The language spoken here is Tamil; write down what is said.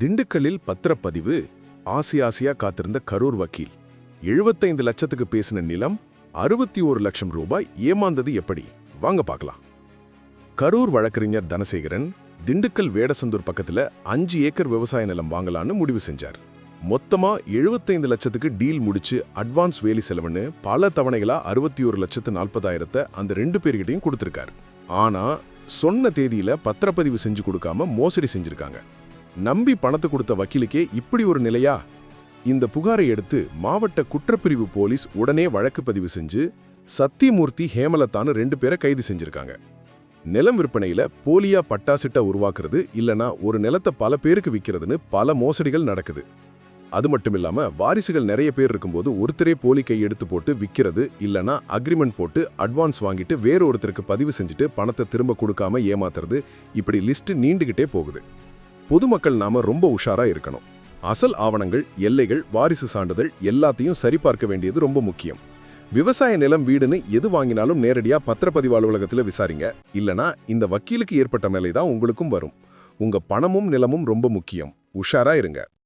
திண்டுக்கல்லில் பத்திரப்பதிவு ஆசி ஆசியா காத்திருந்த கரூர் வக்கீல். 75 லட்சத்துக்கு பேசின நிலம் அறுபத்தி ஒரு லட்சம் ரூபாய் ஏமாந்தது எப்படி? வாங்க பார்க்கலாம். கரூர் வழக்கறிஞர் தனசேகரன் திண்டுக்கல் வேடசந்தூர் பக்கத்துல அஞ்சு ஏக்கர் விவசாய நிலம் வாங்கலான்னு முடிவு செஞ்சார். மொத்தமா 75 லட்சத்துக்கு டீல் முடிச்சு அட்வான்ஸ் வேலி செலவுன்னு பல தவணைகளா அறுபத்தி ஒரு லட்சத்து நாற்பதாயிரத்தை அந்த ரெண்டு பேர்கிட்டையும் கொடுத்துருக்காரு. ஆனா சொன்ன தேதியில பத்திரப்பதிவு செஞ்சு கொடுக்காம மோசடி செஞ்சிருக்காங்க. நம்பி பணத்தை கொடுத்த வக்கீலுக்கே இப்படி ஒரு நிலையா? இந்த புகாரை எடுத்து மாவட்ட குற்றப்பிரிவு போலீஸ் உடனே வழக்கு பதிவு செஞ்சு சத்தியமூர்த்தி ஹேமலத்தான்னு ரெண்டு பேரை கைது செஞ்சிருக்காங்க. நிலம் விற்பனையில போலியா பட்டாசிட்டா உருவாக்குறது இல்லனா ஒரு நிலத்தை பல பேருக்கு விற்கிறதுன்னு பல மோசடிகள் நடக்குது. அது மட்டும் இல்லாம வாரிசுகள் நிறைய பேர் இருக்கும்போது ஒருத்தரே போலி கை எடுத்து போட்டு விற்கிறது இல்லனா அக்ரிமெண்ட் போட்டு அட்வான்ஸ் வாங்கிட்டு வேற ஒருத்தருக்கு பதிவு செஞ்சுட்டு பணத்தை திரும்ப கொடுக்காம ஏமாத்துறது இப்படி லிஸ்ட் நீண்டுகிட்டே போகுது. பொதுமக்கள் நாம ரொம்ப உஷாரா இருக்கணும். அசல் ஆவணங்கள் எல்லைகள் வாரிசு சான்றிதழ் எல்லாத்தையும் சரிபார்க்க வேண்டியது ரொம்ப முக்கியம். விவசாய நிலம் வீடுன்னு எது வாங்கினாலும் நேரடியாக பத்திரப்பதிவு அலுவலகத்தில் விசாரிங்க. இல்லனா இந்த வக்கீலுக்கு ஏற்பட்ட நிலை தான் உங்களுக்கும் வரும். உங்க பணமும் நிலமும் ரொம்ப முக்கியம். உஷாரா இருங்க.